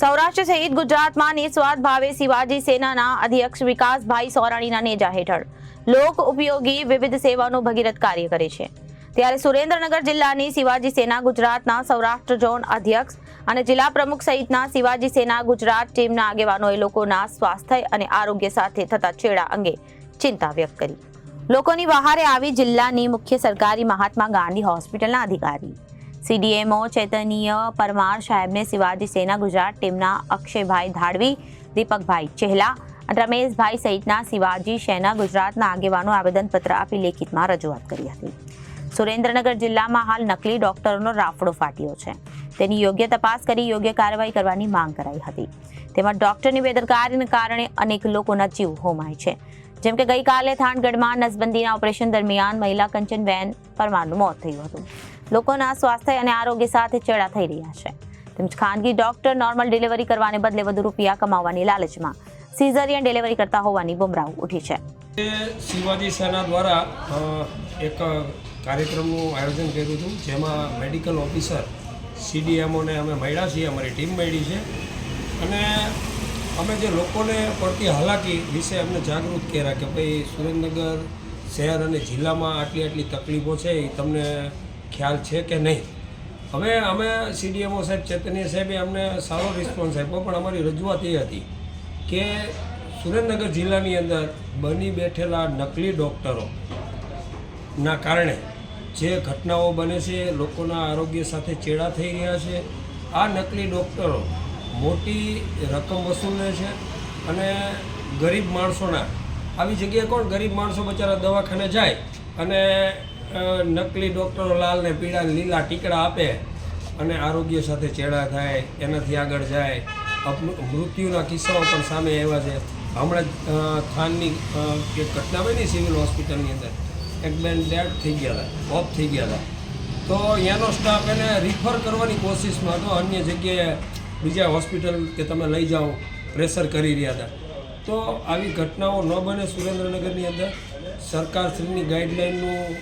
સૌરાષ્ટ્ર સહિત ગુજરાતમાં નિસ્વાર્થ ભાવે શિવાજી સેનાના અધ્યક્ષ વિકાસભાઈ સોરાણીના નેજા હેઠળ લોક ઉપયોગી વિવિધ સેવાનું ભગીરથ કાર્ય કરે છે. ત્યારે સુરેન્દ્રનગર જિલ્લાની શિવાજી સેના ગુજરાતના સૌરાષ્ટ્ર ઝોન અધ્યક્ષ અને જિલ્લા પ્રમુખ સહિતના શિવાજી સેના ગુજરાત ટીમના આગેવાનોએ લોકોના સ્વાસ્થ્ય અને આરોગ્ય સાથે થતા છેડા અંગે ચિંતા વ્યક્ત કરી. લોકોની વહારે આવી જિલ્લાની મુખ્ય સરકારી મહાત્મા ગાંધી હોસ્પિટલના અધિકારી સીડીએમઓ ચૈતન્ય પરમાર સાહેબને શિવાજી સેના ગુજરાત ટીમના અક્ષયભાઈ ધાડવી, દીપકભાઈ ચહેલા રમેશભાઈ સહિતના શિવાજી સેના ગુજરાતના આગેવાનો આવેદનપત્ર આપી લેખિતમાં રજૂઆત કરી હતી. સુરેન્દ્રનગર જિલ્લામાં હાલ નકલી ડોક્ટરોનો રાફડો ફાટ્યો છે. તેની યોગ્ય તપાસ કરી યોગ્ય કાર્યવાહી કરવાની માંગ કરાઈ હતી. તેમાં ડોક્ટરની બેદરકારીને કારણે અનેક લોકોના જીવ હોમાય છે. જેમ કે ગઈકાલે થાનગઢમાં નસબંધીના ઓપરેશન દરમિયાન મહિલા કંચનબેન પરમારનું મોત થયું હતું. લોકોના સ્વાસ્થ્ય અને આરોગ્ય સાથે ચેડા થઈ રહ્યા છે. તેમજ ખાનગી ડોક્ટર નોર્મલ ડિલિવરી કરવાને બદલે વધુ રૂપિયા કમાવવાની લાલચમાં સિઝરિયન ડિલિવરી કરતા હોવાની બુમરાહ ઉઠી છે. શિવાજી સેના દ્વારા એક કાર્યક્રમનું આયોજન કર્યું હતું, જેમાં મેડિકલ ઓફિસર સીડીએમઓને અમે મળ્યા છીએ, અમારી ટીમ મળી છે. અને અમે જે લોકોને પડતી હાલાકી વિશે અમને જાગૃત કર્યા કે ભાઈ સુરેન્દ્રનગર શહેર અને જિલ્લામાં આટલી આટલી તકલીફો છે એ તમને ખ્યાલ છે કે નહીં? હવે અમે સીડીએમઓ સાહેબ, ચૈતન્ય સાહેબે અમને સારો રિસ્પોન્સ આપ્યો, પણ અમારી રજૂઆત એ હતી કે સુરેન્દ્રનગર જિલ્લાની અંદર બની બેઠેલા નકલી ડૉક્ટરો ના કારણે જે ઘટનાઓ બને છે, લોકોના આરોગ્ય સાથે ચેડા થઈ રહ્યા છે, આ નકલી ડૉક્ટરો મોટી રકમ વસૂલે છે અને ગરીબ માણસોના. આવી જગ્યાએ કોણ? ગરીબ માણસો બચારા દવાખાને જાય અને નકલી ડૉક્ટરો લાલને પીળા લીલા ટીકડા આપે અને આરોગ્ય સાથે ચેડા થાય, એનાથી આગળ જાય. મૃત્યુના કિસ્સાઓ પણ સામે આવ્યા છે. હમણાં થાનની એક ઘટના બની સિવિલ હોસ્પિટલની અંદર. એક બેન ડેડ થઈ ગયા હતા, ઓફ થઈ ગયા હતા. તો અહીંયાનો સ્ટાફ એને રિફર કરવાની કોશિશમાં હતો. અન્ય જગ્યાએ બીજા હોસ્પિટલ કે તમે લઈ જાઓ, પ્રેશર કરી રહ્યા હતા. તો આવી ઘટનાઓ ન બને સુરેન્દ્રનગરની અંદર. સરકારશ્રીની ગાઈડલાઇનનું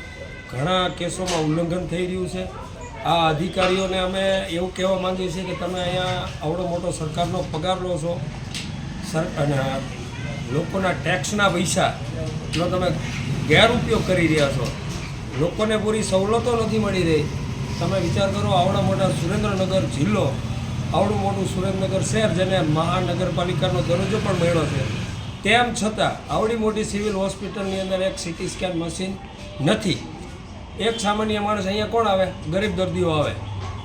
ઘણા કેસોમાં ઉલ્લંઘન થઈ રહ્યું છે. આ અધિકારીઓને અમે એવું કહેવા માંગીએ છીએ કે તમે અહીંયા આવડો મોટો સરકારનો પગાર લો છો. સર, અને લોકોના ટેક્સના પૈસા, જો તમે ગેરઉપયોગ કરી રહ્યા છો, લોકોને પૂરી સવલતો નથી મળી રહી. તમે વિચાર કરો, આવડા મોટા સુરેન્દ્રનગર જિલ્લો આવડું મોટું સુરેન્દ્રનગર શહેર જેને મહાનગરપાલિકાનો દરજ્જો પણ મળ્યો છે. તેમ છતાં, આવડી મોટી સિવિલ હોસ્પિટલની અંદર એક સિટી સ્કેન મશીન નથી. એક સામાન્ય માણસ અહીંયા કોણ આવે? ગરીબ દર્દીઓ આવે.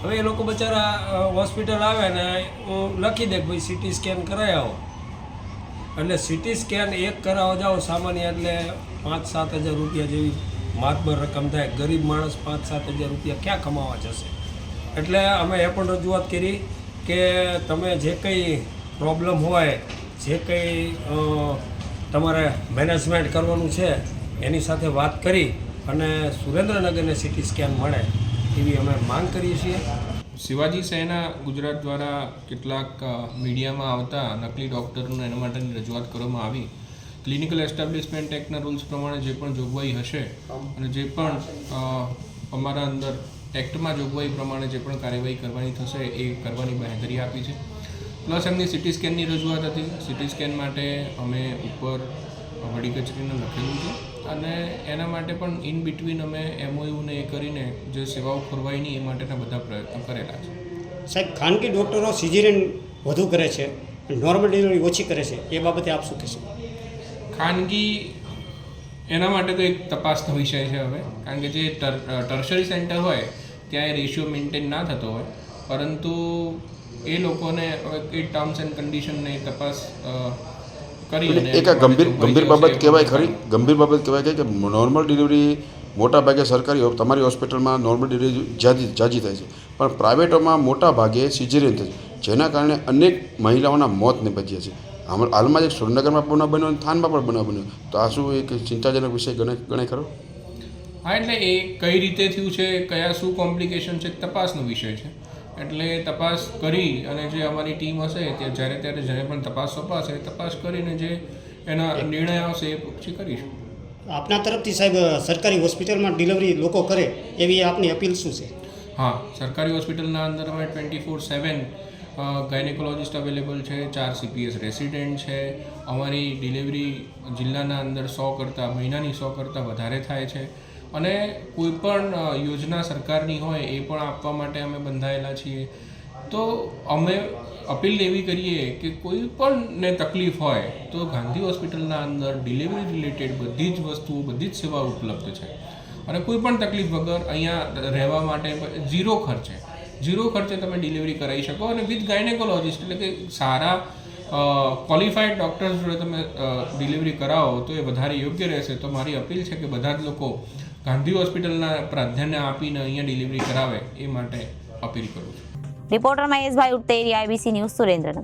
હવે એ લોકો બચારા હોસ્પિટલ આવે ને હું લખી દે ભાઈ સિટી સ્કેન કરાવી આવો. એટલે સિટી સ્કેન એક કરાવવા જાઓ સામાન્ય એટલે પાંચ સાત હજાર રૂપિયા જેવી માતબર રકમ થાય. ગરીબ માણસ પાંચ સાત હજાર રૂપિયા ક્યાં કમાવા જશે? એટલે અમે એ પણ રજૂઆત કરી. કે તમે જે કંઈ પ્રોબ્લેમ હોય જે કંઈ તમારે મેનેજમેન્ટ કરવાનું છે એની સાથે વાત કરી અને સુરેન્દ્રનગરને સિટી સ્કેન મળે એવી અમે માંગ કરીએ છીએ. શિવાજી સેના ગુજરાત દ્વારા કેટલાક મીડિયામાં આવતા નકલી ડૉક્ટરોને એના માટેની રજૂઆત કરવામાં આવી. ક્લિનિકલ એસ્ટાબ્લિશમેન્ટ એક્ટના રૂલ્સ પ્રમાણે જે પણ જોગવાઈ હશે અને જે પણ અમારા અંદર એક્ટમાં જોગવાઈ પ્રમાણે જે પણ કાર્યવાહી કરવાની થશે એ કરવાની બાંહેધરી આપી છે. પ્લસ એમની સિટી સ્કેનની રજૂઆત હતી. સિટી સ્કેન માટે અમે ઉપર વડી કચેરીને લખેલું છે અને એના માટે પણ ઇન બિટવીન અમે એમઓયુને એ કરીને જે સેવાઓ ખોરવાઈની નહીં એ માટેના બધા પ્રયત્નો કરેલા છે. સાહેબ ખાનગી ડૉક્ટરો સિઝેરિયન વધુ કરે છે નોર્મલ ડિલિવરી ઓછી કરે છે એ બાબતે આપ શું કહેશો? ખાનગી એના માટે તો એક તપાસનો વિષય છે હવે. કારણ કે જે ટર્શરી સેન્ટર હોય ત્યાં એ રેશિયો મેન્ટેન ના થતો હોય. પરંતુ એ લોકોને એ ટર્મ્સ એન્ડ કન્ડિશનને તપાસ કરી એક આ ગંભીર ગંભીર બાબત કહેવાય ખરી? ગંભીર બાબત કહેવાય કે નોર્મલ ડિલિવરી મોટા ભાગે સરકારી તમારી હોસ્પિટલમાં નોર્મલ ડિલિવરી જાજી જાજી થાય છે. પણ પ્રાઇવેટોમાં મોટા ભાગે સિઝેરિયન થાય છે જેના કારણે અનેક મહિલાઓના મોત નિપજ્યા છે. હાલ- હાલમાં જ એક સુરેન્દ્રનગરમાં બનાવ બન્યો અને થાનમાં પણ બનાવ બન્યો તો આ શું એક ચિંતાજનક વિષય ગણે ગણાય ખરો? હા એટલે એ કઈ રીતે થયું છે કયા શું કોમ્પ્લિકેશન છે તપાસનો વિષય છે. એટલે તપાસ કરી અને જે અમારી ટીમ હશે તે જ્યારે ત્યારે જ્યારે પણ તપાસ સોંપાશે તપાસ કરીને જે એના નિર્ણય આવશે એ પછી કરીશું. આપના તરફથી સાહેબ સરકારી હોસ્પિટલમાં ડિલિવરી લોકો કરે એવી આપની અપીલ શું છે? હા સરકારી હોસ્પિટલના અંદર અમે twenty four seven gynaecologist available છે ચાર સીપીએસ રેસિડેન્ટ છે. અમારી ડિલિવરી જિલ્લાના અંદર સો કરતાં મહિનાની સો કરતાં વધારે થાય છે. અને કોઈ પણ યોજના સરકારની હોય એ પણ આપવા માટે અમે બંધાયેલા છીએ. તો અમે અપીલ એવી કરીએ કે કોઈ પણને તકલીફ હોય તો ગાંધી હોસ્પિટલના અંદર ડિલિવરી રિલેટેડ બધી જ વસ્તુઓ, બધી જ સેવાઓ ઉપલબ્ધ છે. અને કોઈ પણ તકલીફ વગર અહીંયા રહેવા માટે ઝીરો ખર્ચે. ઝીરો ખર્ચે તમે ડિલિવરી કરાવી શકો અને વિથ ગાયનેકોલોજિસ્ટ એટલે કે સારા ક્વોલિફાઈડ ડૉક્ટર્સ જોડે તમે ડિલિવરી કરાવો તો એ વધારે યોગ્ય રહેશે. તો મારી અપીલ છે કે બધા જ લોકો ગાંધી હોસ્પિટલના પ્રાધાન્ય આપીને અહીંયા ડિલિવરી કરાવે એ માટે અપીલ કરું છું. Reporter Maheshbhai Utteri, IBC news Surendranagar.